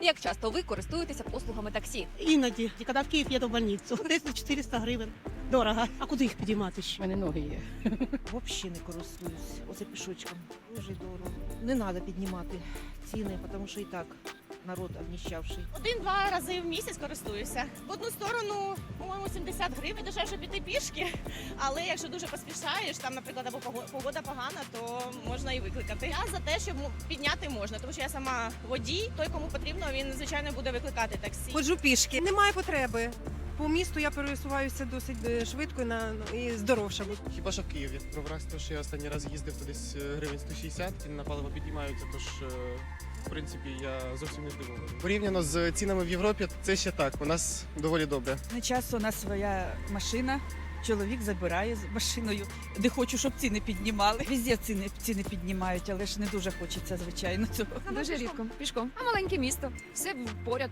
Як часто ви користуєтеся послугами таксі? Іноді, і коли в Київ їду в больницю, десь на 400 гривень. Дорого. А куди їх підіймати У ще? мене ноги є. Взагалі не користуюсь. Оце пішочком. Дуже дорого. Не треба піднімати ціни, тому що і так народ обніщавший. Один-два рази в місяць користуюся. В одну сторону, по-моєму, 70 гривень дешевше піти пішки. Але якщо дуже поспішаєш, там, наприклад, або пого- погода погана, то можна і викликати. Я за те, щоб підняти можна, тому що я сама водій. Той, кому потрібно, він звичайно буде викликати таксі. Ходжу пішки. Немає потреби. По місту я пересуваюся досить е, швидко на ну, і здоровше. Хіба що в Києві. Пробраз, то що я останній раз їздив то десь е, гривень 160, ціни на паливо піднімаються, тож е, в принципі я зовсім не здивований. Порівняно з цінами в Європі, це ще так. У нас доволі добре. На час у нас своя машина. Чоловік забирає з машиною, де хочу, щоб ціни піднімали. Везде ціни, ціни піднімають, але ж не дуже хочеться, звичайно, цього. Дуже рідко. Пішком. А маленьке місто. Все поряд.